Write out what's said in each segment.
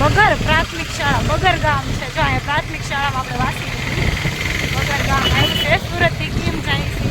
બગર પ્રાથમિક શાળા, બગર ગામ છે. જો અહીંયા પ્રાથમિક શાળામાં આપણે વાસી બગર ગામ આવ્યું છે. સુરતથી કેમ જાય છે.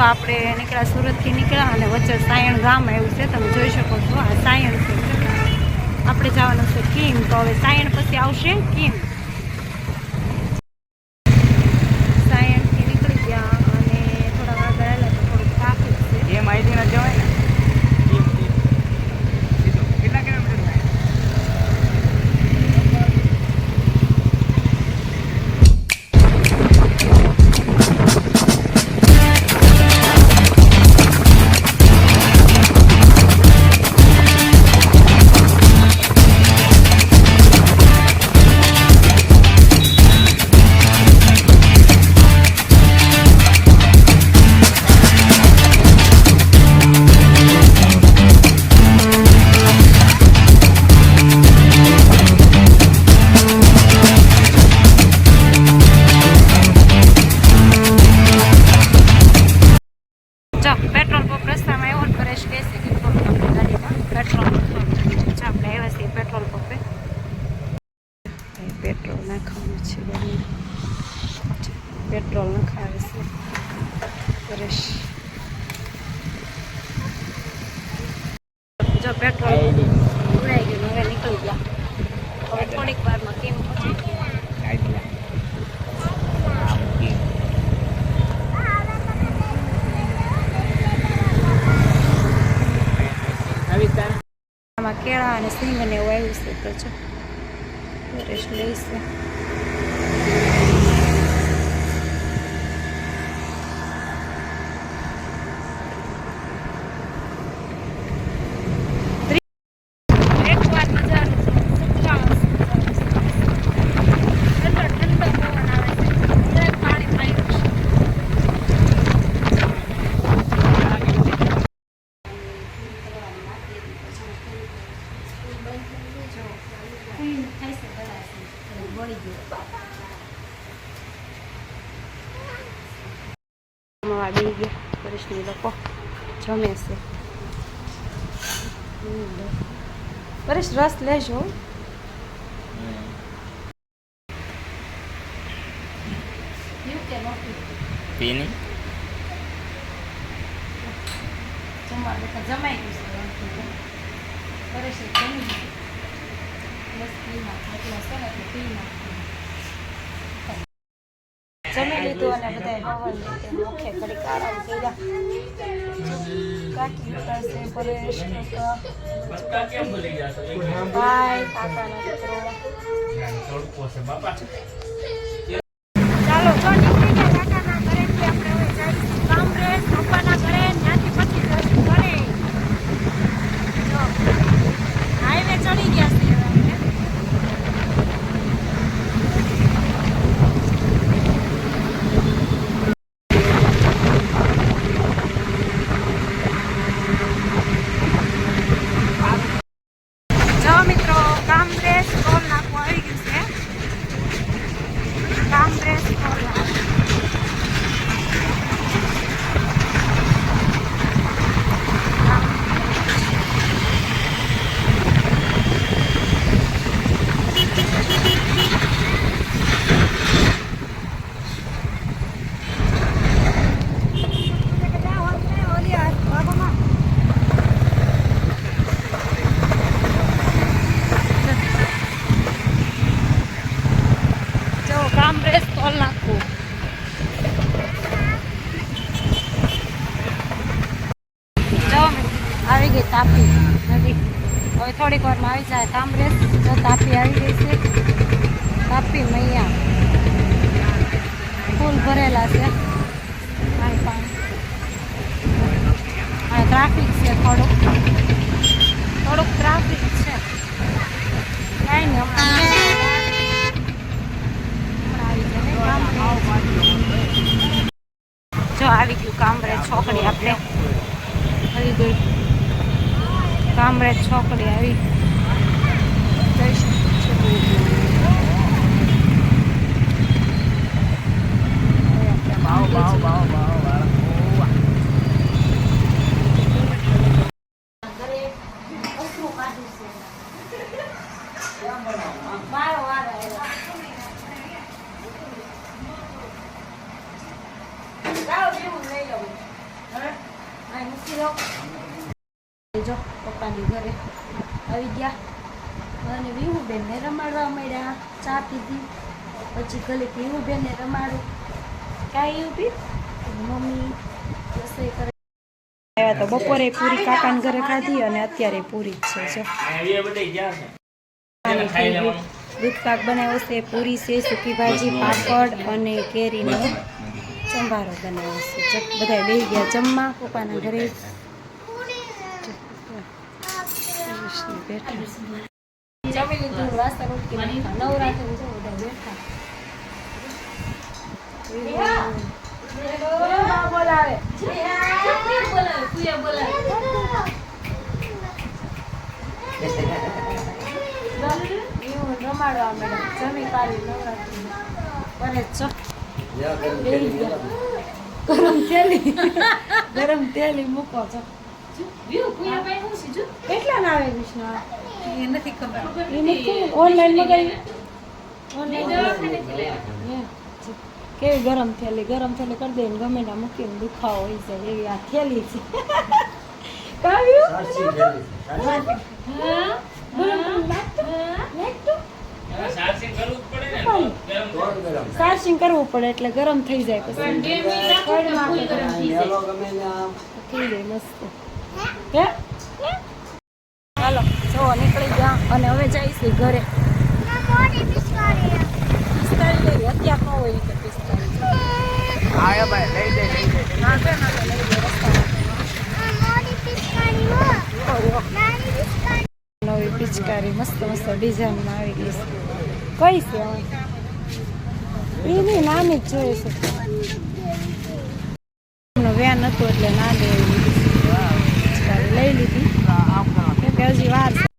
જો આપણે નીકળ્યા સુરતથી નીકળ્યા અને વચ્ચે સાયણ ગામ આવ્યું છે, તમે જોઈ શકો છો. આ સાયણ છે આપણે જવાનું છે કિમ, તો હવે સાયણ પછી આવશે કિમ. અને સિંગ ને એવું આવ્યું છે. તો જો રેસ્ટ લઈશે એક વાર નજારો છે. સુકાવા ઠંડો ઠંડો પવન આવે છે. જરાક પાણી પાયું છે. આમાં બેસી ગયા પરેશની લોકો જમે છે પરેશ રસ લેજો? પીની જમવા બેઠા જમાઈ ગયું છે પરેશ જમી લીધું. બસ પી નાખ એટલા છે ને પી નાખ જમી લીધું અને બધા હવન મુખે ઘડીક આરામ કર્યા. કાકી ઉતારશે પરેશ ભાઈ, કાકાનો દીકરો. ચાલો જો નીકળી ગયા કાકાના ઘરેથી આપણે હવે જઈશું કામરેજ પપ્પાના ઘરે ત્યાંથી પછી જઈશું ઘરે જો હાઈવે ચડી ગયા છીએ હવે આપણે. જો મિત્રો કામરેજ ટોલ નાકું આવી ગયું છે કામરેજ ટોલ નાકું ટોલ નાખવું જો આવી ગઈ તાપી નદી હવે થોડીક વારમાં આવી જાય કામરેજ જો તાપી આવી ગઈ છે. તાપી મૈયા. ફૂલ ભરેલા છે. પાણી પાણી. અને ટ્રાફિક છે થોડુંક. થોડુંક ટ્રાફિક છે. કાંઈ નહીં હમણાં જો આવી ગયું કામરેજ છોકરી આપણે આવી ગઈ. કામરેજ છોકરી આવી. Thank શકું બાવ બાવ બાવ બાવ બાવ મારો વારો લાવો જેવું લઈ લઉં હવે આ મૂકી દો જો પપ્પાની ઘરે આવી ગયા અને વિહુબેનને રમાડવા મળ્યા. ચા પીધી. પછી ગલી વિહુબેનને રમાડું. કાંઈ એવું પી મમ્મી રસોઈ કરે. આવ્યા તો બપોરે પૂરી કાકાના ઘરે ખાધી અને અત્યારે પૂરી જ છે જો. એ બધી ગયા છે ખાઈ ખાઈ ગયું. લેવાનું. દૂધ પાક બનાવ્યો છે પૂરી છે સૂકી ભાજી પાપડ અને કેરીનો સંભારો બનાવ્યો છે બધા બે ગયા જમવા પપ્પાના ઘરે. બેઠા. જમી લીધું ઉટકી નાખ્યા. નવરા થઈને જો બધા બેઠા. બોલાવે. એવું રમાડવા મેડમ જમી પાડી નવરાત્રી બને ચો ગરમ તેલી ગરમ તેલી મૂકો છો. કેટલા ના આવે વિષ્ણુ? એ નથી ખબર. ઓનલાઈન મગાવી. ઓનલાઈન કેવી ગરમ થેલી? ગરમ થેલી કરી દે ગમે ત્યાં મૂકીને દુખાવો હોય જાય એવી આ થેલી છે. સારસિંગ કરવું પડે ને. એટલે ગરમ થઈ જાય પછી. થઈ જાય મસ્ત. હે? નીકળી ગયા અને હવે જઈશું ઘરે. પિસ્તાળી લઈ અત્યાર ન હોય કે પિસ્તાળી હા ભાઈ લઈ દે લઈ દે ના છે ના લઈ નવી પિચકારી મસ્ત મસ્ત ડિઝાઇનમાં આવી ગઈ છે. કઈ છે હવે? એ નહીં નાની જ જોઈએ છે. વેન હતું એટલે એવી પિચકારી લઈ લીધી. કેમ કે હજી વાર છે.